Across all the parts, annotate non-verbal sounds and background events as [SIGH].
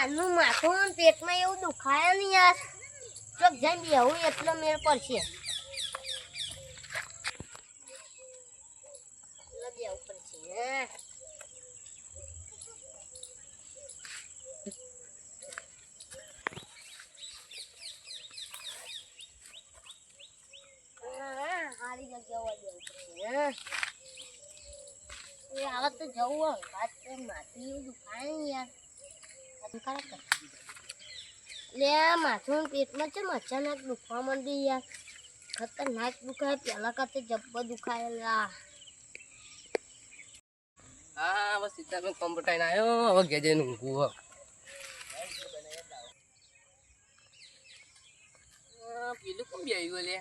તારનું માથું પેટમાં એવું દુખાય ને યાર. ચોક જઈને બેહું એટલો મેળ પડશે. હવે તો જવું વાત માથું એવું દુખાય ને યાર. લે, માથું પેટમાં છે અચાનક દુખવા માંડી ખતરનાક દુખાય, પેલા કરતા જબ્બર દુખાય લા. હા આવ્યો હવે જઈને ઊંઘું હો, પેલું લે?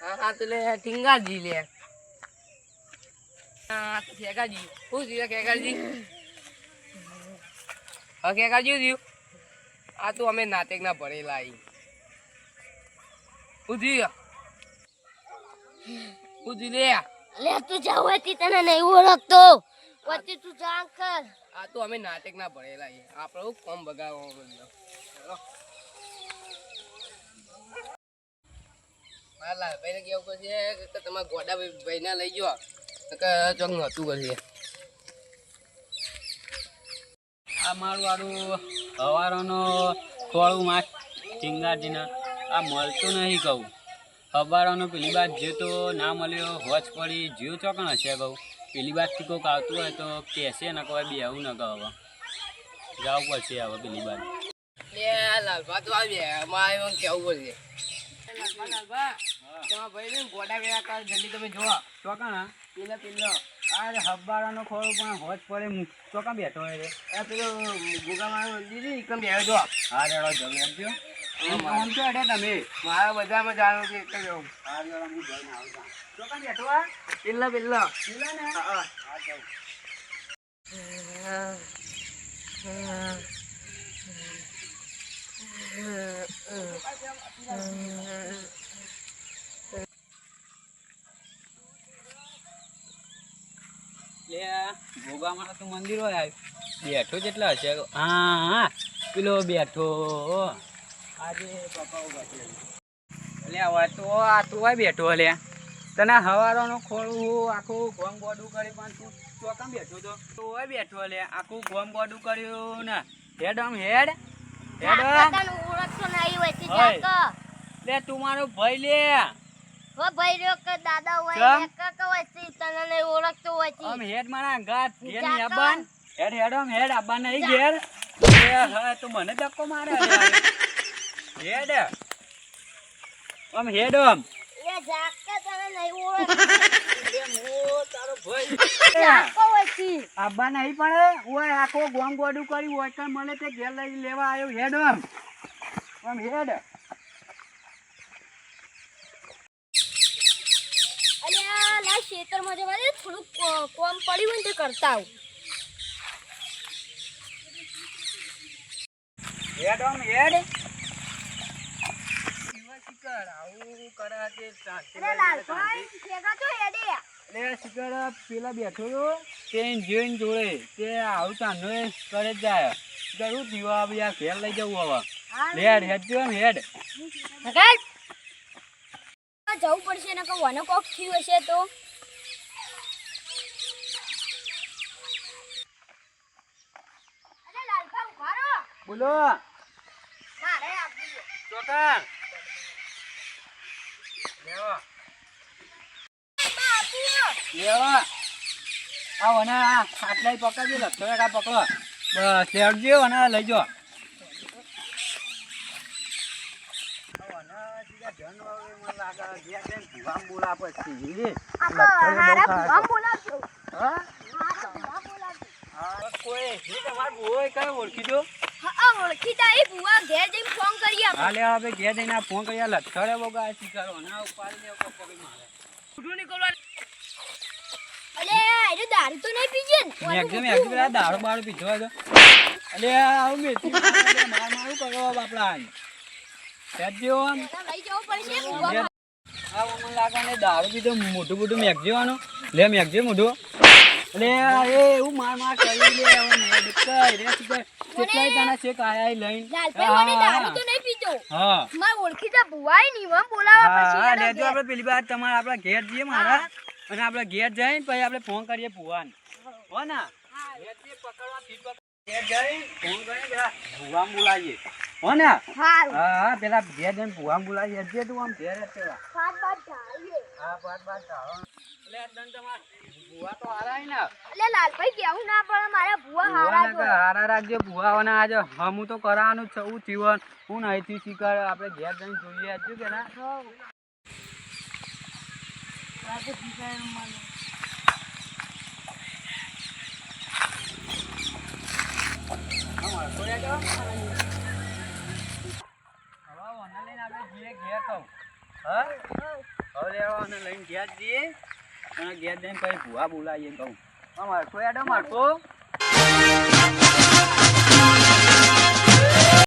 હા હા, તો લે લે. હા તો શું થયું ખેગાજી? હા ખેગાજી થયું? આ તો અમે નાટક ના ભરેલા અહીં શું થયું લે? લે તું જાવ હતી તને નહીં ઓળખતો. વચ્ચે તું જાણ કર આ તો અમે નાટક ના ભણેલા છીએ આપણે કોમ બગાડવા બધો મારા લાલભાઈને કેવું પડશે કે તમારા ગોડા ભાઈને લઈ જાઓ. કે ચોક નહોતું કરશે આ મારું વાળું હવારોનો ખોળું માસ ચિંગાજીના આ મળતું નહીં કહું. હવારોનો પેલી બાદ જે તો ના મળ્યો હોચ પડી જીવ ચોકણ હશે કહું. પેલી બાદથી કોઈક આવતું હોય તો કહેશે ન કહો બી આવું ન કહો હવે જવું પડશે હવે પેલી બાદ લાલભા તો આવ્યા કેવું પડશે લાલભા લાલભા તમારા ભાઈ ગોડા ગયા જલ્દી તમે જોવા. ચોકણ પેલા પેલો. આ હબ્બારાનો ખોળો પણ હોજ પડે ચોકણ બેઠો હોય રે? આ પેલો ગુગા મારો મંદિર છે એકમ બેહો જો હા રેડો જમી એમ થયો આમ તો અડે તમે. મારા બધામાં જાણો છે એક જ. હા રેડો હું જઈને આવું છું. ચોકણ બેઠો આ? પેલો પેલો. પેલો ને? હા હા. જાઉં લે ભોગામાં તો મંદિર હોય બેઠો જેટલા હશે. હા હા. પેલો બેઠો. આજે પપ્પા ઊભા છે. એટલે હવે તો આ તું હોય બેઠો લે તને હવારોનો ખોળું આખું ગોમ ગોડું કરી પણ તું ચોકમ બેઠો તો તું હોય બેઠો લે આખું ગોમ ગોડું કર્યું ને. હેડ આમ હેડ. હેડ તે. લે મારો ભાઈ લે. ભાઈ રહ્યો કે દાદા હોય? કાકા હોય તે તને નહીં ઓળખતો હોય આમ હેડ મારા ગાત ઘેર જા ની કર. અબાન હેડ હેડ આમ હેડ અબાન નહીં ઘેર. એ હા તું મને ધક્કો મારે હેડ. આમ હેડ આમ. લે જાકે તને નહીં ઓળખતો. [LAUGHS] તારો ભાઈ. જાકો હોય તે. આબા નહીં પણ ઓય આખો ગોમ ગોડું કર્યું હોય મને તે ઘેર લઈ લેવા આવ્યો. હેડ આમ. આમ હેડ અલ્યા લા ખેતરમાં જવા દે થોડુંક કોમ પડ્યું હોય ને તે કરતા આવું. હેડ આમ હેડ. શિકર આવું કરે તે અરે લાલભાઈ ભેગા તો હેડે. એટલે શિકર પેલા બેઠો હતો તે જોઈને જોડે તે આવું ચાંદો કરે જાય. જરૂર યાર ઘેર લઈ જવું હવે. હેડ હેડ જો હેડ. જવું પડશે ને કહું કોક થયું હશે તો અરે લાલભાઈ ઊભા રહો બોલો. મારે આપવું છે. ચોકા લેવો. આમાં આપવું. લેવો. આ વને આ આટલા પકડજો લખતો આ પકડો. બસ લેવડજો અને લઈ જો ઓળખી દો? આ ઓળખીતા એ બુવા ઘેર જઈને ફોન કરી આપ હાલે હવે ઘેર જઈને આ ફોન કરી લથડે બગા શીખરો ના ઉપાડી ને ઉપર પગી મારે. ઉઠું નીકળવા અલે એને દારૂ તો નહીં પીજે ને? એકદમ એકદમ આ દારૂ બારૂ પીધો હતો અલે આવું મે માર મારું કરો બાપડા આમ. લઈ જવું પડશે બુવા આ મને લાગે ને દારૂ પીધો મોટું મોટું મેઘજો આનું લે મેગજી મોઢું. લે એ માર માર કરી લે હવે મેં કઈ રે તું કેટલાય તાના શેક આયા લઈને? લાલભાઈ મને દારૂ તો નહીં પીતો હા. મારે ઓળખીતા ભુવાય નહીં હો બોલાવા પછી હા લેજો ઘેર. આપણે પેલી વાર તમારે આપણા ઘેર જઈએ મારા અને આપણે ઘેર જઈને પછી આપણે ફોન કરીએ ભુવાને. હો ને. ઘેર જઈએ પકડવા ફીટ ઘેર જઈને ફોન કરીને પેલા ભુવાને બોલાવીએ. હો ને. હા હા પેલા ઘેર જઈને ભુવા બોલાવીએ. જે તું આમ ઘેર જ પેલા સાત. હા બાદ હે જો. તો કરાવવાનું છે હું જીવન. હું અહીંથી શીખર આપણે ઘેર જઈને જોઈએ હજુ કે ના? હવે ઓને આપણે જઈએ ઘેર કહું હા હવે લેવા ઓને લઈને ગયા જઈએ અને ઘેર જઈને કઈ ભૂવા બોલાવીએ કહું. અમારે કોઈ આડો મારતો